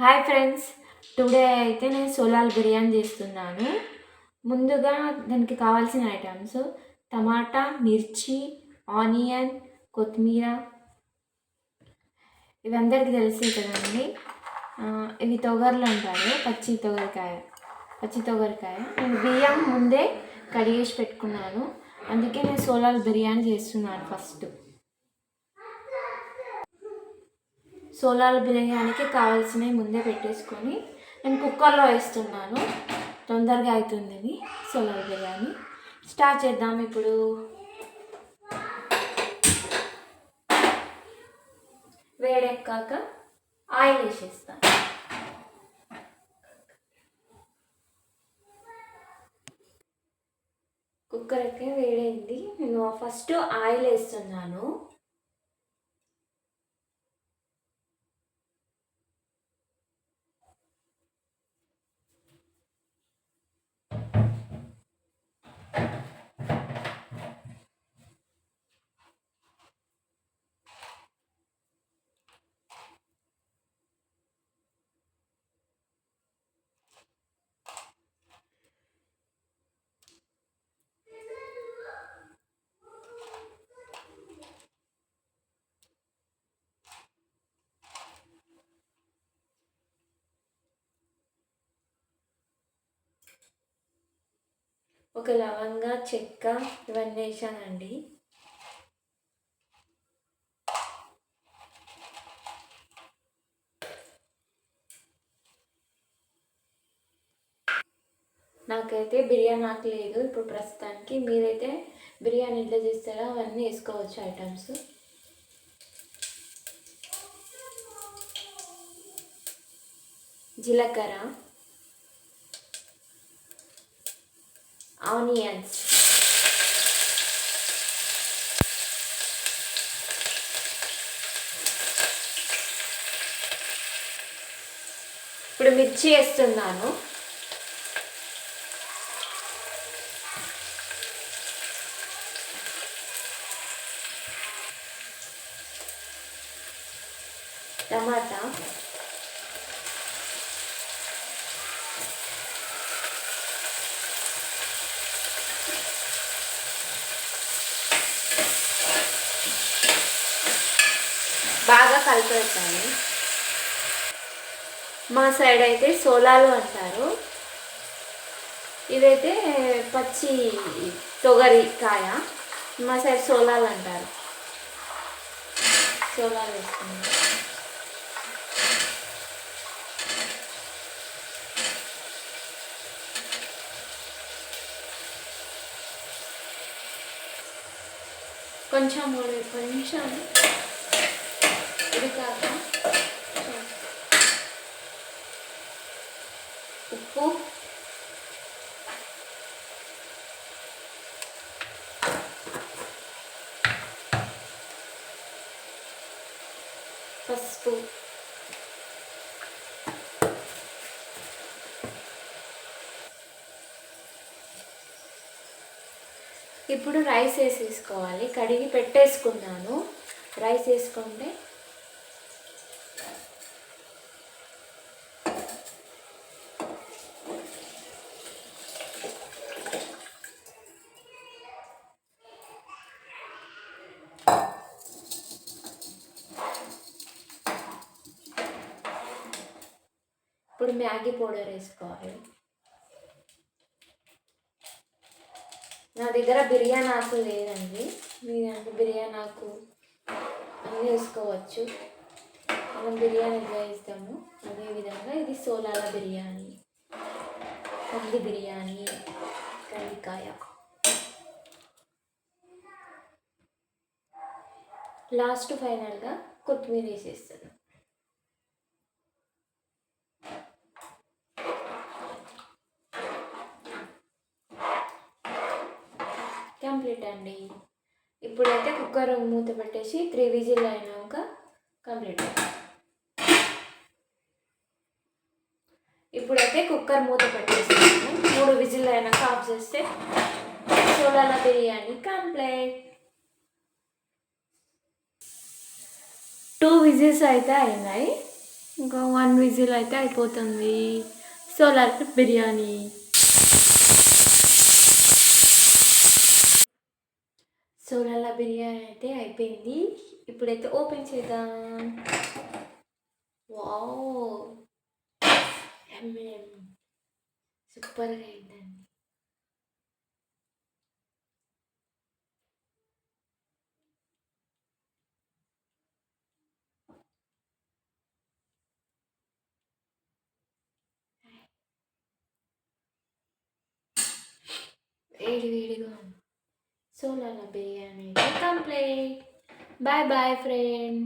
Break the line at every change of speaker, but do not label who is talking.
Hi friends today అయితే నేను సోలాల్ బిర్యానీ చేస్తున్నాను. ముందుగా దానికి కావాల్సిన ఐటమ్స్ టమాటా మిర్చి ఆనియన్ కొత్తిమీర. ఇవి అందరికీ తెలిసే కదండి. ఇవి తొగర్లు అంటారు. పచ్చి తొగరికాయ పచ్చి తొగరికాయ. నేను బియ్యం ముందే కడిగేసి పెట్టుకున్నాను. అందుకే నేను సోలాల్ బిర్యానీ చేస్తున్నాను ఫస్ట్ సోలాల బిర్యానీకి కావాల్సినవి ముందే పెట్టేసుకొని నేను కుక్కర్లో వేస్తున్నాను. తొందరగా అవుతుంది ఇది సోలాల బిర్యానీ. స్టార్ట్ చేద్దాం ఇప్పుడు. వేడెక్కాక ఆయిల్ వేసేస్తాను కుక్కర్ ఎక్కే వేడైంది. నేను ఫస్ట్ ఆయిల్ వేస్తున్నాను. ఒక లవంగా చెక్క ఇవన్నీ వేసానండి. నాకైతే బిర్యానీ నాకు లేదు. ఇప్పుడు ప్రస్తుతానికి మీరైతే బిర్యానీ ఎట్లా చేస్తారో అవన్నీ వేసుకోవచ్చు ఐటమ్స్. జీలకర్ర. ఆనియన్స్ ఇప్పుడు మిర్చి వేస్తున్నాను. టమాటా. బాగా కలిపేస్తాను మా సైడ్ అయితే సోలాలు అంటారు. ఇదైతే పచ్చి తొగరి కాయ. మా సైడ్ సోలాలు అంటారు. సోలాలు వేసుకున్నాం కొంచెం మూడు కొంచెం ఇది కాక ఉప్పు. పసుపు. ఇప్పుడు రైస్ వేసేసుకోవాలి. కడిగి పెట్టేసుకున్నాను. రైస్ వేసుకుంటే ఇప్పుడు మ్యాగీ పౌడర్ వేసుకోవాలి. నా దగ్గర బిర్యానీ ఆకు లేదండి. మీ దాంట్లో బిర్యానీ ఆకు అన్నీ వేసుకోవచ్చు. మనం బిర్యానీ ఎట్లా వేస్తాము అదేవిధంగా ఇది సోలాల బిర్యానీ కంది బిర్యానీ కందికాయ. లాస్ట్ ఫైనల్గా కొత్తిమీర వేసేస్తాను కంప్లీట్ అండి. ఇప్పుడైతే కుక్కర్ మూత పెట్టేసి త్రీ విజిల్ అయినాక కంప్లీట్ ఇప్పుడైతే కుక్కర్ మూత పెట్టేస్తాను మూడు విజిల్ అయినాక ఆఫ్ చేస్తే సోలాల బిర్యానీ కంప్లీట్ టూ విజిల్స్ అయితే అయినాయి. ఇంకా వన్ విజిల్ అయితే అయిపోతుంది. Solar biryani. సోలాల బిర్యానీ అయితే అయిపోయింది ఇప్పుడైతే ఓపెన్ చేద్దాం వావ్ సూపర్గా అయిందండి వేడి వేడిగా ఉంది సోలాల biryani complete bye bye friend